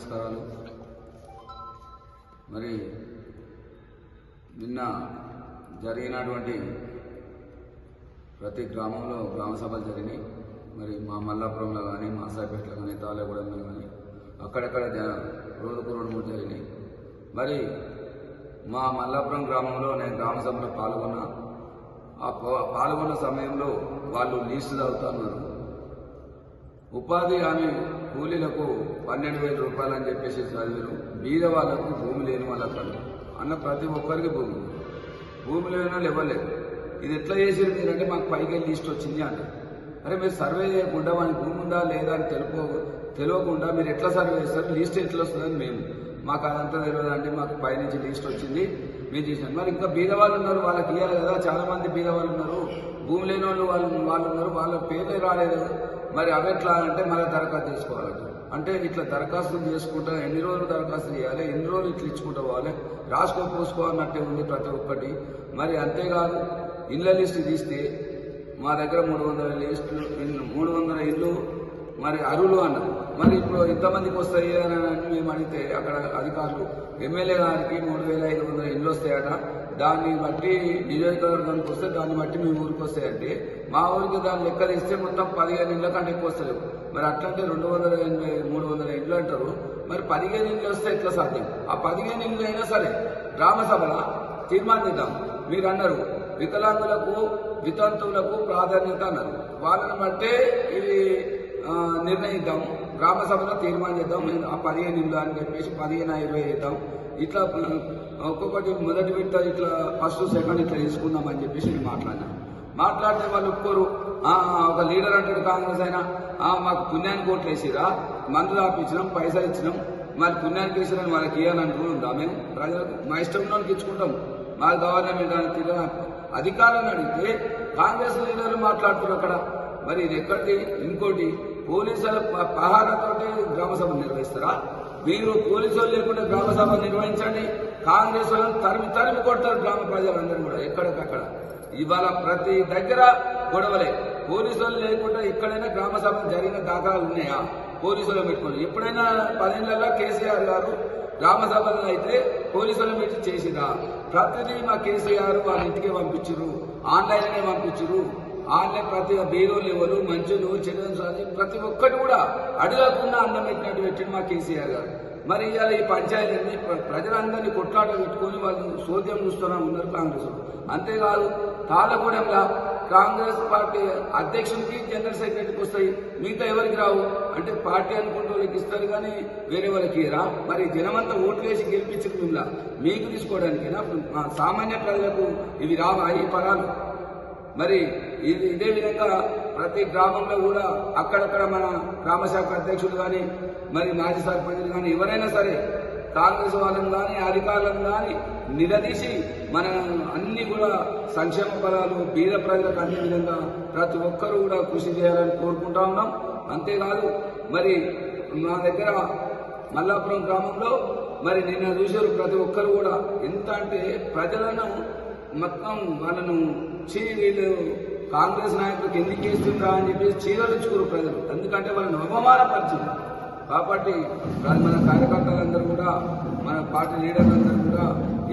నమస్కారాలు. మరి నిన్న జరిగినటువంటి ప్రతి గ్రామంలో గ్రామ సభలు జరిగినాయి. మరి మా మల్లాపురంలో కానీ మా సాయిపేటలో కానీ తాలేగూడెంలో కానీ అక్కడక్కడ రోజుకు రెండు మూడు జరిగినాయి. మరి మా మల్లాపురం గ్రామంలో నేను గ్రామ సభలో పాల్గొన్నా ఆ పాల్గొన్న సమయంలో వాళ్ళు లీస్టు చదువుతున్నారు ఉపాధి హామీ కూలీలకు పన్నెండు వేల రూపాయలు అని చెప్పేసి చదివారు బీద వాళ్ళకు భూమి లేని వాళ్ళకు అన్న ప్రతి ఒక్కరికి భూమి. భూమి లేని వాళ్ళు ఇవ్వలేదు ఇది ఎట్లా చేసేది మీరంటే మాకు పైకి లిస్ట్ వచ్చింది అంటే. అరే మీరు సర్వే చేయకుండా వానికి భూమి ఉందా లేదా అని తెలుపు తెలియకుండా మీరు ఎట్లా సర్వే చేస్తారు? లిస్ట్ ఎట్లా వస్తుందని మేము. మాకు అదంతా తెలియదు అంటే మాకు పైనుంచి లిస్ట్ వచ్చింది. మీరు చేసినాం. మరి ఇంకా బీదవాళ్ళు ఉన్నారు వాళ్ళకి ఇవ్వాలి కదా. చాలామంది బీదవాళ్ళు ఉన్నారు. భూమి లేని వాళ్ళు వాళ్ళు వాళ్ళు ఉన్నారు. వాళ్ళ పేర్లే రాలేదు. మరి అవి ఎట్లా అంటే మళ్ళీ దరఖాస్తు చేసుకోవాలి. అంటే ఇట్లా దరఖాస్తులు చేసుకుంటా ఎన్ని రోజులు దరఖాస్తు చేయాలి ఎన్ని రోజులు ఇట్లా ఇచ్చుకుంటూ పోవాలి రాసుకో పోసుకోవాలన్నట్టే ఉంది ప్రతి ఒక్కటి. మరి అంతేకాదు ఇళ్ళ లిస్టు తీస్తే మా దగ్గర మూడు వందల లిస్టులు మూడు వందల ఇల్లు మరి అరువులు అన్నారు. మరి ఇప్పుడు ఇంతమందికి వస్తాయి అని మేము అడిగితే అక్కడ అధికారులు ఎమ్మెల్యే గారికి మూడు వేల ఐదు వందల ఇండ్లు వస్తాయట. దాన్ని బట్టి నియోజకవర్గానికి వస్తే దాన్ని బట్టి మీ ఊరికి వస్తాయంటే మా ఊరికి దాన్ని లెక్క తీస్తే మొత్తం పదిహేను ఇండ్ల కంటే ఎక్కువ వస్తలేవు. మరి అట్లంటే రెండు వందల ఎనభై మూడు వందల ఇండ్లు అంటారు. మరి పదిహేను ఇండ్లు వస్తే ఎట్లా సాధ్యం? ఆ పదిహేను ఇండ్లు అయినా సరే గ్రామ సభల తీర్మానిద్దాం. మీరు అన్నారు వికలాంగులకు వితంతువులకు ప్రాధాన్యత అన్నారు. వాళ్ళని బట్టే ఇది నిర్ణయిద్దాము నిర్ణయిద్దాం. గ్రామ సభలో తీర్మానం చేద్దాం మేము ఆ పదిహేను ఇళ్ళు అని చెప్పేసి పదిహేను ఇరవై చేద్దాం. ఇట్లా ఒక్కొక్కటి మొదటి విడత ఇట్లా ఫస్ట్ సెకండ్ ఇట్లా తీసుకుందాం అని చెప్పేసి నేను మాట్లాడినాను మాట్లాడితే వాళ్ళు ఒప్పుకోరు. ఒక లీడర్ అంటాడు కాంగ్రెస్ అయినా మాకు పుణ్యానికి ఓట్లు వేసిరా మందులు ఆపించినాం పైసలు ఇచ్చినాం. మరి పుణ్యానికి వేసిరని వాళ్ళకి ఇవ్వాలనుకుంటుందా మేము. ప్రజలకు మా ఇష్టంలో ఇచ్చుకుంటాం. మా గవర్నమెంట్ అని తిరిగి అధికారాన్ని అడిగితే కాంగ్రెస్ లీడర్లు మాట్లాడుతున్నారు అక్కడ. మరి ఇది ఎక్కడిది? ఇంకోటి పోలీసుల ప- గ్రామసభ గ్రామ సభ నిర్వహిస్తారా? మీరు పోలీసులు లేకుండా గ్రామ సభ నిర్వహించండి. కాంగ్రెస్ వాళ్ళని తరిమి తరిమి కొడతారు గ్రామ ప్రజలందరూ కూడా ఎక్కడికక్కడ. ఇవాళ ప్రతి దగ్గర గొడవలే. పోలీసు వాళ్ళు లేకుండా ఎక్కడైనా గ్రామ సభ జరిగిన దాఖలాలు ఉన్నాయా? పోలీసులు పెట్టుకుని. ఎప్పుడైనా పదేళ్ళలో కేసీఆర్ గారు గ్రామ సభలు అయితే పోలీసులు పెట్టి చేసిరా ప్రతిదీ మా కేసీఆర్ వాళ్ళ ఇంటికే పంపించరు ఆన్లైన్లోనే పంపించరు ఆడలే ప్రతి బీరోలు ఎవరు మంచులు చిల్డ్రన్ సాధి ప్రతి ఒక్కటి కూడా అడగకుండా అన్నం పెట్టినట్టు పెట్టిండు మా కేసీఆర్ గారు. మరి ఇవాళ ఈ పంచాయతీని ప్ర- ప్రజలందరినీ కొట్లాట పెట్టుకొని వాళ్ళు సోద్యం చూస్తూనే ఉన్నారు కాంగ్రెస్ అంతేకాదు తాళగూడెంలా కాంగ్రెస్ పార్టీ అధ్యక్షునికి జనరల్ సెక్రటరీకి వస్తాయి. మిగతా ఎవరికి రావు? అంటే పార్టీ అనుకుంటే వాళ్ళకి ఇస్తారు కానీ వేరే వాళ్ళకి రా. మరి జనమంతా ఓట్లు వేసి గెలిపించుకుందా మీకు తీసుకోవడానికేనా? సామాన్య ప్రజలకు ఇవి రావా? ఈ పరాలు? మరి ఇది ఇదే విధంగా ప్రతి గ్రామంలో కూడా అక్కడక్కడ మన గ్రామ శాఖ అధ్యక్షులు కానీ మరి మాజీ సర్పంచులు కానీ ఎవరైనా సరే కాంగ్రెస్ వాళ్ళని కానీ అధికారులను కానీ నిలదీసి మన అన్ని కూడా సంక్షేమ ఫలాలు బీద ప్రజలకు అన్ని విధంగా ప్రతి ఒక్కరూ కూడా కృషి చేయాలని కోరుకుంటా ఉన్నాం. అంతేకాదు మరి మా దగ్గర మల్లాపురం గ్రామంలో మరి నిన్న చూశారు ప్రతి ఒక్కరు కూడా ఎంత అంటే ప్రజలను మొత్తం వాళ్ళను వచ్చి వీళ్ళు కాంగ్రెస్ నాయకులకు ఎందుకు వేస్తుండ్రా అని చెప్పేసి చీరలించుకోరు ప్రజలు. ఎందుకంటే వాళ్ళని అవమానపరిచింది. కాబట్టి కానీ మన కార్యకర్తలందరూ కూడా మన పార్టీ లీడర్లందరూ కూడా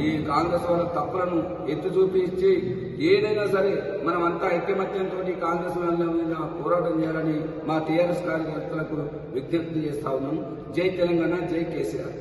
ఈ కాంగ్రెస్ వాళ్ళ తప్పులను ఎత్తి చూపించి ఏదైనా సరే మనం అంతా ఐక్యమత్యంతో కాంగ్రెస్ వాళ్ళ మీద పోరాటం చేయాలని మా టీఆర్ఎస్ కార్యకర్తలకు విజ్ఞప్తి చేస్తా ఉన్నాం. జై తెలంగాణ జై కేసీఆర్.